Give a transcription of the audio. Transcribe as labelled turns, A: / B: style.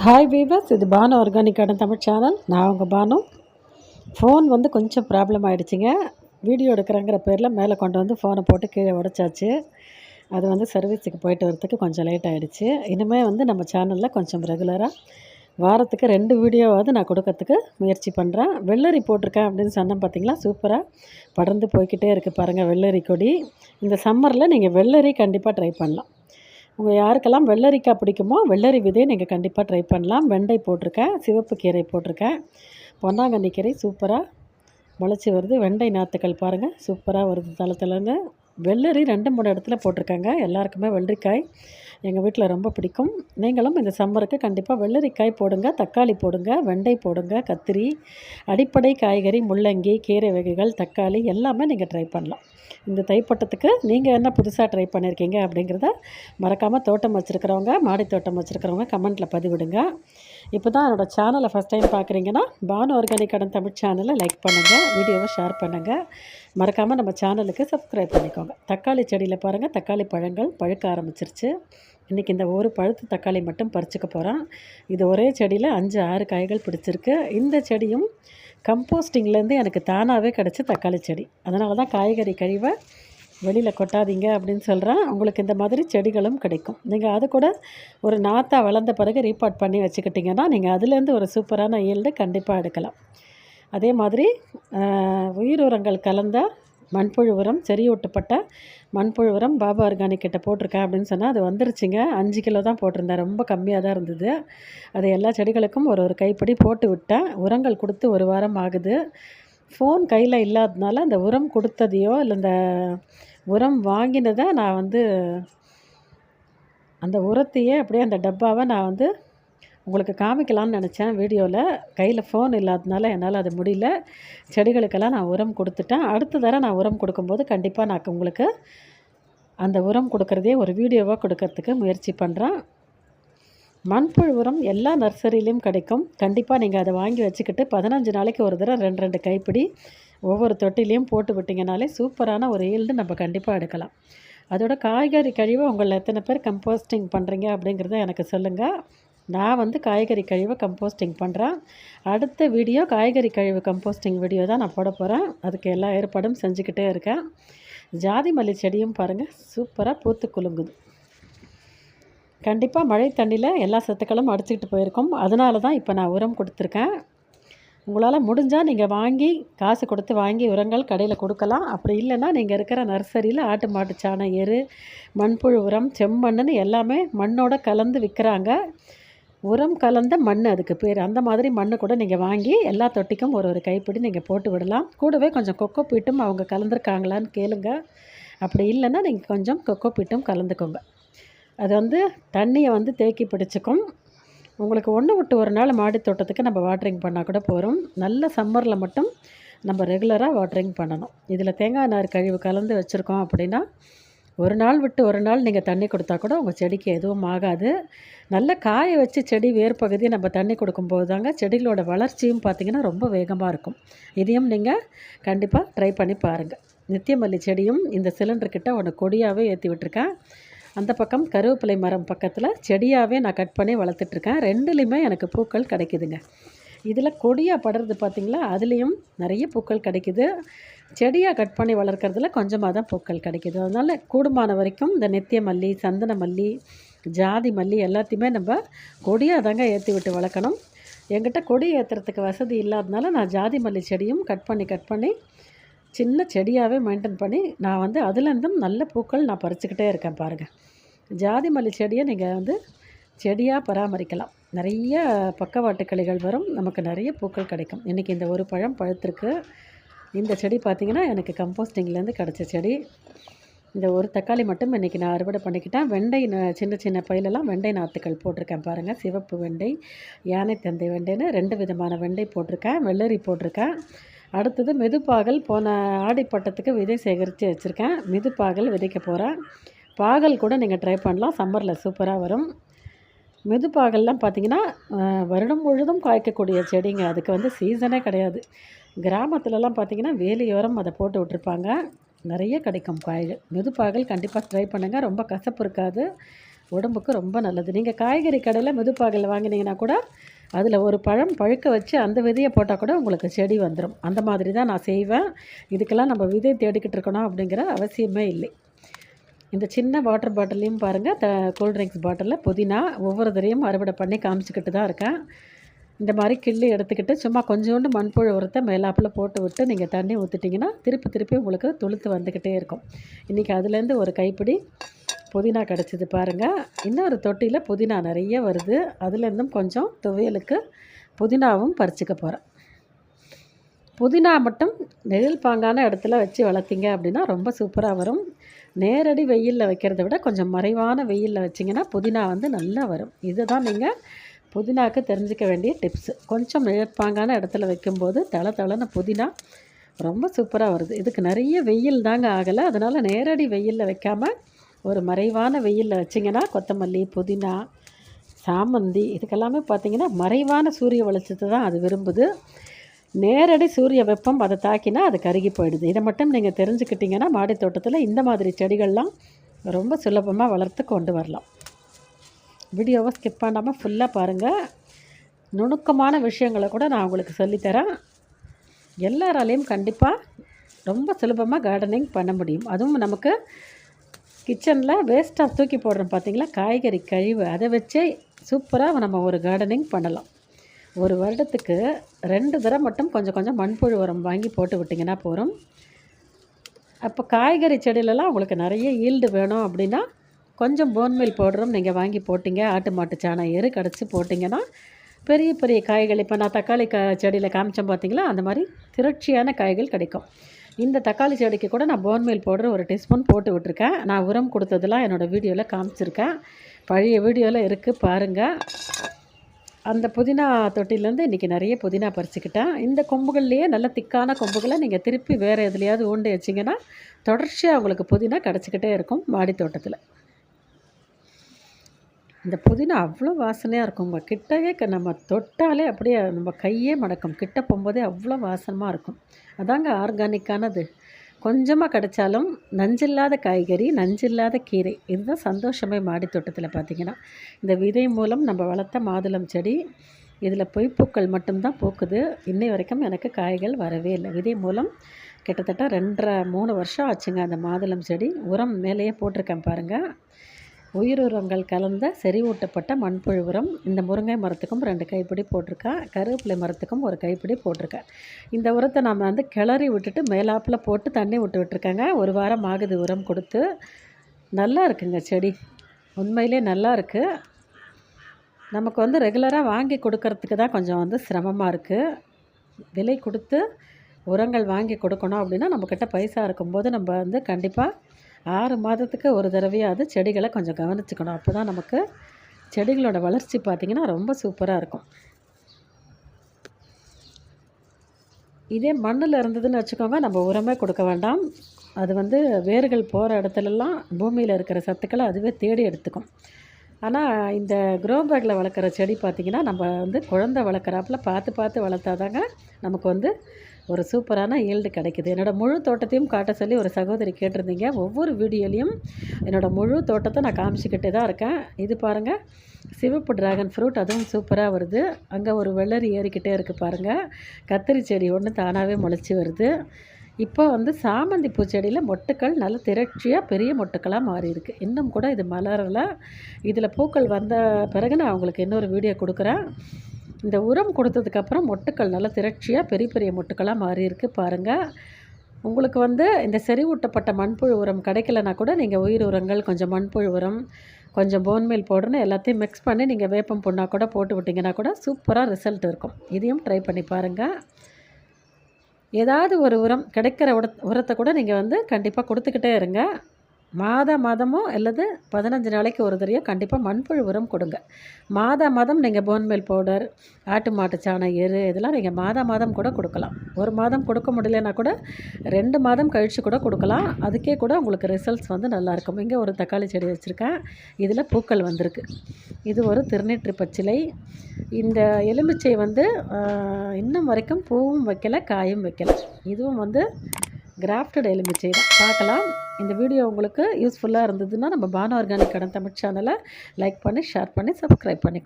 A: Hi viewers இது Banu ஆர்கானிக்கான Tamil channel நான் உங்கள் பானு. ஃபோன் வந்து கொஞ்சம் ப்ராப்ளம் ஆகிடுச்சிங்க வீடியோ எடுக்கிறேங்கிற பேரில் மேலே கொண்டு வந்து ஃபோனை போட்டு கீழே உடச்சாச்சு. அது வந்து சர்வீஸுக்கு போயிட்டு வரத்துக்கு கொஞ்சம் லேட் ஆகிடுச்சு இனிமேல் வந்து நம்ம சேனலில் கொஞ்சம் ரெகுலராக வாரத்துக்கு ரெண்டு வீடியோவாவது நான் கொடுக்கறதுக்கு முயற்சி பண்ணுறேன் வெள்ளரி போட்டிருக்கேன் அப்படின்னு சொன்னேன் பார்த்தீங்களா சூப்பராக படர்ந்து போய்க்கிட்டே இருக்குது பாருங்கள் வெள்ளரி கொடி. இந்த சம்மரில் நீங்கள் வெள்ளரி கண்டிப்பாக ட்ரை பண்ணலாம். உங்கள் யாருக்கெல்லாம் வெள்ளரிக்காய் பிடிக்குமோ வெள்ளரி விதையை நீங்கள் கண்டிப்பாக ட்ரை பண்ணலாம். வெண்டை போட்டிருக்கேன் சிவப்பு கீரை போட்டிருக்கேன். பொன்னாங்கண்ணி கீரை சூப்பராக முளைச்சி வருது. வெண்டை நாற்றுக்கள் பாருங்கள் சூப்பராக வருது. தளத்துலேருந்து வெள்ளரி ரெண்டு மூணு இடத்துல போட்டிருக்காங்க. எல்லாருக்குமே வெள்ளரிக்காய். எங்கள் வீட்டில் ரொம்ப பிடிக்கும். நீங்களும் இந்த சம்மருக்கு கண்டிப்பாக வெள்ளரிக்காய் போடுங்க தக்காளி போடுங்க வெண்டை போடுங்க கத்திரி அடிப்படை காய்கறி முள்ளங்கி கீரை வகைகள் தக்காளி எல்லாமே நீங்கள் ட்ரை பண்ணலாம். இந்த தைப்பட்டத்துக்கு நீங்கள் என்ன புதுசாக ட்ரை பண்ணியிருக்கீங்க அப்படிங்கிறத மறக்காமல் தோட்டம் வச்சுருக்கிறவங்க மாடி தோட்டம் வச்சுருக்கிறவங்க கமெண்ட்டில் பதிவிடுங்க. இப்போ தான் என்னோடய சேனலை ஃபஸ்ட் டைம் பார்க்குறீங்கன்னா பானு ஆர்கானிக் கடன் தமிழ் சேனலை லைக் பண்ணுங்கள் வீடியோவை ஷேர் பண்ணுங்கள் மறக்காமல் நம்ம சேனலுக்கு சப்ஸ்கிரைப் பண்ணிக்கோங்க. தக்காளி செடியில் பாருங்கள் தக்காளி பழங்கள் பழுக்க ஆரம்பிச்சிருச்சு. இன்றைக்கி இந்த ஒரு பழுத்து தக்காளி மட்டும் பறிச்சுக்க போகிறேன் இது ஒரே செடியில் அஞ்சு ஆறு காய்கள் பிடிச்சிருக்கு. இந்த செடியும் கம்போஸ்டிங்லேருந்து எனக்கு தானாகவே கிடச்சி தக்காளி செடி. அதனால தான் காய்கறி கழிவை வெளியில் கொட்டாதீங்க அப்படின்னு சொல்கிறேன் உங்களுக்கு இந்த மாதிரி செடிகளும் கிடைக்கும். நீங்கள் அது கூட ஒரு நாற்றா வளர்ந்த பிறகு ரீபாட் பண்ணி வச்சுக்கிட்டிங்கன்னா நீங்கள் அதுலேருந்து ஒரு சூப்பரான ஈல்டு கண்டிப்பாக எடுக்கலாம். அதே மாதிரி உயிர் உரங்கள் கலந்தால் மண்புழு உரம் செறியூட்டப்பட்ட மண்புழு உரம் பாபா ஆர்கானிக் கிட்ட போட்டிருக்கேன் அப்படின்னு சொன்னால் அது வந்துருச்சுங்க. அஞ்சு கிலோ தான் போட்டிருந்தேன். ரொம்ப கம்மியாக தான் இருந்தது. அது எல்லா செடிகளுக்கும் ஒரு ஒரு கைப்பிடி போட்டு விட்டேன். உரங்கள் கொடுத்து ஒரு வாரம் ஆகுது. ஃபோன் கையில் இல்லாததுனால அந்த உரம் கொடுத்ததையோ இல்லை இந்த உரம் வாங்கினதை நான் வந்து அந்த உரத்தையே அப்படியே அந்த டப்பாவை நான் வந்து உங்களுக்கு காமிக்கலாம்னு நினச்சேன் வீடியோவில் கையில் ஃபோன் இல்லாததுனால என்னால் அது முடியல. செடிகளுக்கெல்லாம் நான் உரம் கொடுத்துட்டேன். அடுத்த தடவை நான் உரம் கொடுக்கும்போது கண்டிப்பாக நான் உங்களுக்கு அந்த உரம் கொடுக்குறதே ஒரு வீடியோவாக கொடுக்கறதுக்கு முயற்சி பண்ணுறேன் மண்புழு உரம் எல்லா நர்சரியிலையும் கிடைக்கும். கண்டிப்பாக நீங்கள் அதை வாங்கி வச்சுக்கிட்டு பதினஞ்சு நாளைக்கு ஒரு தடவை ரெண்டு ரெண்டு கைப்பிடி ஒவ்வொரு தொட்டிலையும் போட்டு விட்டிங்கனாலே சூப்பரான ஒரு ஈல்டு நம்ம கண்டிப்பாக எடுக்கலாம். அதோட காய்கறி கழிவை உங்களில் எத்தனை பேர் கம்போஸ்டிங் பண்ணுறீங்க அப்படிங்கிறத எனக்கு சொல்லுங்கள் நான் வந்து காய்கறி கழிவை கம்போஸ்டிங் பண்ணுறேன் அடுத்த வீடியோ காய்கறி கழிவு கம்போஸ்டிங் வீடியோ தான் நான் போட போகிறேன் அதுக்கு எல்லா ஏற்பாடும் செஞ்சுக்கிட்டே இருக்கேன். ஜாதி மல்லி செடியும் பாருங்கள் சூப்பராக பூத்து குலுங்குது. கண்டிப்பாக மழை தண்ணியில் எல்லா சத்துக்களும் அடிச்சுக்கிட்டு போயிருக்கோம். அதனால தான் இப்போ நான் உரம் கொடுத்துருக்கேன். உங்களால் முடிஞ்சால் நீங்கள் வாங்கி காசு கொடுத்து வாங்கி உரங்கள் கடையில் கொடுக்கலாம். அப்படி இல்லைன்னா நீங்கள் இருக்கிற நர்சரியில் ஆட்டு மாட்டு சாணம் எரு மண்புழு உரம் செம்மண்ணுன்னு எல்லாமே மண்ணோட கலந்து விற்கிறாங்க உரம் கலந்த மண் அதுக்கு பேர். அந்த மாதிரி மண்ணை கூட நீங்கள் வாங்கி எல்லா தொட்டிக்கும் ஒரு ஒரு கைப்பிடி நீங்கள் போட்டு விடலாம். கூடவே கொஞ்சம் கொக்கோ பீட்டும் அவங்க கலந்துருக்காங்களான்னு கேளுங்க. அப்படி இல்லைன்னா நீங்கள் கொஞ்சம் கொக்கோ பீட்டும் கலந்துக்கோங்க. அது வந்து தண்ணியை வந்து தேக்கி பிடிச்சிக்கும். உங்களுக்கு ஒன்று விட்டு ஒரு நாள் மாடி தோட்டத்துக்கு நம்ம வாட்ரிங் பண்ணால் கூட போகிறோம் நல்ல சம்மரில் மட்டும் நம்ம ரெகுலராக வாட்ரிங் பண்ணணும். இதில் தேங்காய் நார் கழிவு கலந்து வச்சுருக்கோம் அப்படின்னா ஒரு நாள் விட்டு ஒரு நாள் நீங்கள் தண்ணி கொடுத்தா கூட உங்கள் செடிக்கு எதுவும் ஆகாது. நல்ல காய வச்சு செடி வேர் பகுதியை நம்ம தண்ணி கொடுக்கும்போது தாங்க செடிகளோட வளர்ச்சியும் பார்த்திங்கன்னா ரொம்ப வேகமாக இருக்கும். இதையும் நீங்கள் கண்டிப்பாக ட்ரை பண்ணி பாருங்கள் நித்தியமல்லி செடியும் இந்த சிலிண்டர்கிட்ட ஒன்று கொடியாகவே ஏற்றி விட்டுருக்கேன். அந்த பக்கம் கருவேப்பிலை மரம் பக்கத்தில் செடியாகவே நான் கட் பண்ணி வளர்த்துட்ருக்கேன் ரெண்டுலேயுமே எனக்கு பூக்கள் கிடைக்குதுங்க. இதில் கொடியாக படுறது பார்த்திங்களா? அதுலேயும் நிறைய பூக்கள் கிடைக்குது. செடியாக கட் பண்ணி வளர்க்குறதுல கொஞ்சமாக தான் பூக்கள் கிடைக்கிது. அதனால் கூடுமான வரைக்கும் இந்த நித்திய மல்லி சந்தன மல்லி ஜாதி மல்லி எல்லாத்தையுமே நம்ம கொடியாக தாங்க ஏற்றி விட்டு வளர்க்கணும். என்கிட்ட கொடி ஏற்றுறதுக்கு வசதி இல்லாதனால நான் ஜாதி மல்லி செடியும் கட் பண்ணி கட் பண்ணி சின்ன செடியாகவே மெயின்டைன் பண்ணி நான் வந்து அதுலேருந்தும் நல்ல பூக்கள் நான் பறிச்சுக்கிட்டே இருக்கேன் பாருங்கள் ஜாதி மல்லி செடியை நீங்கள் வந்து செடியாக பராமரிக்கலாம். நிறைய பக்கவாட்டு கிளைகள் வரும். நமக்கு நிறைய பூக்கள் கிடைக்கும். இன்றைக்கி இந்த ஒரு பழம் பழுத்திருக்கு. இந்த செடி பார்த்திங்கன்னா எனக்கு கம்போஸ்டிங்லேருந்து கிடச்ச செடி. இந்த ஒரு தக்காளி மட்டும் இன்றைக்கி நான் அறுவடை பண்ணிக்கிட்டேன். வெண்டை சின்ன சின்ன பயிலெல்லாம் வெண்டை நாற்றுக்கள் போட்டிருக்கேன் பாருங்கள் சிவப்பு வெண்டை யானை தந்தை வெண்டைன்னு ரெண்டு விதமான வெண்டை போட்டிருக்கேன். வெள்ளரி போட்டிருக்கேன். அடுத்தது மெதுப்பாகல் போன ஆடிப்பட்டத்துக்கு விதை சேகரித்து வச்சுருக்கேன். மெதுப்பாகல் விதைக்க போகிறேன் பாகல் கூட நீங்கள் ட்ரை பண்ணலாம். சம்மரில் சூப்பராக வரும். மெதுப்பாகல்லாம் பார்த்திங்கன்னா வருடம் முழுதும் காய்க்கக்கூடிய செடிங்க. அதுக்கு வந்து சீசனே கிடையாது. கிராமத்துலலாம் பார்த்திங்கன்னா வேலியோரம் அதை போட்டு விட்ருப்பாங்க நிறைய கிடைக்கும் காய்கள் மெதுப்பாகல் கண்டிப்பாக ட்ரை பண்ணுங்கள் ரொம்ப கசப்பு இருக்காது. உடம்புக்கு ரொம்ப நல்லது. நீங்கள் காய்கறி கடையில் மெதுப்பாகல் வாங்கினீங்கன்னா கூட அதில் ஒரு பழம் பழுக்க வச்சு அந்த விதையை போட்டால் கூட உங்களுக்கு செடி வந்துடும் அந்த மாதிரி தான் நான் செய்வேன். இதுக்கெல்லாம் நம்ம விதை தேடிக்கிட்டு இருக்கணும் அப்படிங்கிற அவசியமே இல்லை. இந்த சின்ன வாட்டர் பாட்டிலையும் பாருங்கள் த கூல்ட்ரிங்க்ஸ் பாட்டிலில் புதினா ஒவ்வொரு தரையும் அறுவடை பண்ணி காமிச்சிக்கிட்டு தான் இருக்கேன். இந்த மாதிரி கிள்ளி எடுத்துக்கிட்டு சும்மா கொஞ்சோண்டு மண்புழு உரத்தை மேலாப்பில் போட்டு விட்டு நீங்கள் தண்ணி ஊற்றிட்டிங்கன்னா திருப்பி திருப்பி உங்களுக்கு துளுத்து வந்துக்கிட்டே இருக்கும். இன்றைக்கி அதுலேருந்து ஒரு கைப்பிடி புதினா கிடச்சிது பாருங்கள் இன்னொரு தொட்டியில் புதினா நிறைய வருது. அதுலேருந்தும் கொஞ்சம் துவையலுக்கு புதினாவும் பறிச்சுக்க போகிறேன் புதினா மட்டும் நிழல் பாங்கான இடத்துல வச்சு வளர்த்திங்க அப்படின்னா ரொம்ப சூப்பராக வரும். நேரடி வெயிலில் வைக்கிறத விட கொஞ்சம் மறைவான வெயிலில் வச்சிங்கன்னா புதினா வந்து நல்லா வரும். இதை தான் நீங்கள் புதினாக்கு தெரிஞ்சிக்க வேண்டிய டிப்ஸு கொஞ்சம் நிழற்பாங்கான இடத்துல வைக்கும்போது தள தளன்னு புதினா ரொம்ப சூப்பராக வருது. இதுக்கு நிறைய வெயில் தாங்க ஆகலை. அதனால் நேரடி வெயிலில் வைக்காமல் ஒரு மறைவான வெயிலில் வச்சிங்கன்னா கொத்தமல்லி புதினா சாமந்தி இதுக்கெல்லாமே பார்த்திங்கன்னா மறைவான சூரிய வெளிச்சத்தை தான் அது விரும்புது. நேரடி சூரிய வெப்பம் அதை தாக்கினா அது கருகி போயிடுது. இதை மட்டும் நீங்கள் தெரிஞ்சுக்கிட்டிங்கன்னா மாடி தோட்டத்தில் இந்த மாதிரி செடிகள்லாம் ரொம்ப சுலபமாக வளர்த்து கொண்டு வரலாம். வீடியோவை ஸ்கிப் பண்ணாமல் ஃபுல்லாக பாருங்கள் நுணுக்கமான விஷயங்களை கூட நான் உங்களுக்கு சொல்லித்தரேன். எல்லாராலையும் கண்டிப்பாக ரொம்ப சுலபமாக கார்டனிங் பண்ண முடியும். அதுவும் நமக்கு கிச்சனில் வேஸ்ட்டாக தூக்கி போடுறோம் பார்த்தீங்களா காய்கறி கழிவு அதை வச்சே சூப்பராக நம்ம ஒரு கார்டனிங் பண்ணலாம். ஒரு வருடத்துக்கு ரெண்டு தடவை மட்டும் கொஞ்சம் கொஞ்சம் மண்புழு உரம் வாங்கி போட்டு விட்டிங்கன்னா போதும். அப்போ காய்கறி செடியிலலாம் உங்களுக்கு நிறைய ஈல்டு வேணும் அப்படின்னா கொஞ்சம் போன்மேல் பவுடரும் நீங்கள் வாங்கி போட்டிங்க. ஆட்டு மாட்டு சாணம் எரு கிடச்சி போட்டிங்கன்னா பெரிய பெரிய காய்கள் இப்போ நான் தக்காளி க செடியில் காமிச்சேன் பார்த்தீங்களா அந்த மாதிரி திரட்சியான காய்கள் கிடைக்கும். இந்த தக்காளி செடிக்கு கூட நான் போன்மேல் பவுடர் ஒரு டீஸ்பூன் போட்டு விட்ருக்கேன் நான் உரம் கொடுத்ததெல்லாம் என்னோடய வீடியோவில் காமிச்சிருக்கேன். பழைய வீடியோவில் இருக்குது பாருங்கள் அந்த புதினா தொட்டிலேருந்து இன்றைக்கி நிறைய புதினா பறிச்சுக்கிட்டேன். இந்த கொம்புகள்லேயே நல்ல திக்கான கொம்புகளை நீங்கள் திருப்பி வேறு எதுலையாவது ஊண்டு வச்சிங்கன்னா தொடர்ச்சியாக உங்களுக்கு புதினா கிடச்சிக்கிட்டே இருக்கும் மாடி தோட்டத்தில் இந்த புதினா அவ்வளோ வாசனையாக இருக்குங்க கிட்டவே க நம்ம தொட்டாலே அப்படியே நம்ம கையே மடக்கும். கிட்ட போகும்போதே அவ்வளோ வாசனமாக இருக்கும். அதாங்க ஆர்கானிக்கானது கொஞ்சமாக கிடைச்சாலும் நஞ்சில்லாத காய்கறி நஞ்சில்லாத கீரை. இதுதான் சந்தோஷமே மாடி தோட்டத்தில் பார்த்திங்கன்னா இந்த விதை மூலம் நம்ம வளர்த்த மாதுளம் செடி இதில் பொய்ப்பூக்கள் மட்டும்தான் பூக்குது. இன்னை வரைக்கும் எனக்கு காய்கள் வரவே இல்லை. விதை மூலம் கிட்டத்தட்ட ரெண்டரை மூணு வருஷம் ஆச்சுங்க அந்த மாதுளம் செடி. உரம் மேலேயே போட்டிருக்கேன் பாருங்கள் உயிர் கலந்த செறிவூட்டப்பட்ட மண்புழு உரம் இந்த முருங்கை மரத்துக்கும் ரெண்டு கைப்பிடி போட்டிருக்கேன் கருவேப்பிலை மரத்துக்கும் ஒரு கைப்பிடி போட்டிருக்கேன் இந்த உரத்தை நம்ம வந்து கிளறி விட்டுட்டு மேலாப்பில் போட்டு தண்ணி விட்டு விட்டுருக்கேங்க. ஒரு வாரம் ஆகுது உரம் கொடுத்து. நல்லா இருக்குங்க செடி. உண்மையிலே நல்லா இருக்குது நமக்கு வந்து ரெகுலராக வாங்கி கொடுக்கறதுக்கு தான் கொஞ்சம் வந்து சிரமமாக இருக்குது விலை கொடுத்து உரங்கள் வாங்கி கொடுக்கணும் அப்படின்னா நம்மக்கிட்ட பைசா இருக்கும்போது நம்ம வந்து கண்டிப்பாக ஆறு மாதத்துக்கு ஒரு தடவையாவது செடிகளை கொஞ்சம் கவனிச்சுக்கணும். அப்போ தான் நமக்கு செடிகளோட வளர்ச்சி பார்த்திங்கன்னா ரொம்ப சூப்பராக இருக்கும். இதே மண்ணில் இருந்ததுன்னு வச்சுக்கோங்க நம்ம உரமே கொடுக்க வேண்டாம். அது வந்து வேர்கள் போகிற இடத்துலலாம் பூமியில் இருக்கிற சத்துக்களை அதுவே தேடி எடுத்துக்கும். ஆனால் இந்த க்ரோ பேக்கில் வளர்க்குற செடி பார்த்திங்கன்னா நம்ம வந்து குழந்த வளர்க்குறாப்புல பார்த்து பார்த்து வளர்த்தாதாங்க நமக்கு வந்து ஒரு சூப்பரான ஈல்டு கிடைக்குது. என்னோடய முழு தோட்டத்தையும் காட்ட சொல்லி ஒரு சகோதரி கேட்டிருந்தீங்க. ஒவ்வொரு வீடியோலையும் என்னோடய முழு தோட்டத்தை நான் காமிச்சிக்கிட்டே தான் இருக்கேன். இது பாருங்கள் சிவப்பு ட்ராகன் ஃப்ரூட் அதுவும் சூப்பராக வருது. அங்கே ஒரு வெள்ளரி ஏறிக்கிட்டே இருக்குது பாருங்கள் கத்திரி செடி ஒன்று தானாகவே முளைச்சி வருது. இப்போ வந்து சாமந்தி பூச்செடியில் மொட்டுக்கள் நல்ல திரட்சியாக பெரிய மொட்டுக்களாக மாறி இருக்குது இன்னும் கூட இது மலரலை. இதில் பூக்கள் வந்த பிறகு நான் உங்களுக்கு இன்னொரு வீடியோ கொடுக்குறேன். இந்த உரம் கொடுத்ததுக்கப்புறம் மொட்டுக்கள் நல்லா திரட்சியாக பெரிய பெரிய மொட்டுக்களாக மாறியிருக்கு பாருங்கள் உங்களுக்கு வந்து இந்த செறிவூட்டப்பட்ட மண்புழு உரம் கிடைக்கலனா கூட நீங்கள் உயிர் உரங்கள் கொஞ்சம் மண்புழு உரம் கொஞ்சம் போன்மேல் போடணும் எல்லாத்தையும் மிக்ஸ் பண்ணி நீங்கள் வேப்பம் பொண்ணாக கூட போட்டு விட்டிங்கன்னா கூட சூப்பராக ரிசல்ட் இருக்கும். இதையும் ட்ரை பண்ணி பாருங்கள் ஏதாவது ஒரு உரம் கிடைக்கிற உர உரத்தை கூட நீங்கள் வந்து கண்டிப்பாக கொடுத்துக்கிட்டே இருங்க. மாத மாதமோ அல்லது பதினஞ்சு நாளைக்கு ஒரு தடவையோ கண்டிப்பாக மண்புழு உரம் கொடுங்க. மாத மாதம் நீங்கள் போன்மேல் பவுடர் ஆட்டு மாட்டு சாணம் எரு இதெல்லாம் நீங்கள் மாத மாதம் கூட கொடுக்கலாம். ஒரு மாதம் கொடுக்க முடியலன்னா கூட ரெண்டு மாதம் கழித்து கூட கொடுக்கலாம். அதுக்கே கூட உங்களுக்கு ரிசல்ட்ஸ் வந்து நல்லாயிருக்கும் இங்கே ஒரு தக்காளி செடி வச்சுருக்கேன். இதில் பூக்கள் வந்திருக்கு. இது ஒரு திருநீற்று பச்சிலை. இந்த எலுமிச்சை வந்து இன்னும் வரைக்கும் பூவும் வைக்கலை காயும் வைக்கலை. இதுவும் வந்து கிராஃப்டட் எலுமிச்சை தான் பார்க்கலாம். இந்த வீடியோ உங்களுக்கு யூஸ்ஃபுல்லாக இருந்ததுன்னா நம்ம பானு ஆர்கானிக் கடன் தமிழ் சேனலை லைக் பண்ணி ஷேர் பண்ணி சப்ஸ்கிரைப் பண்ணிக்கோங்க.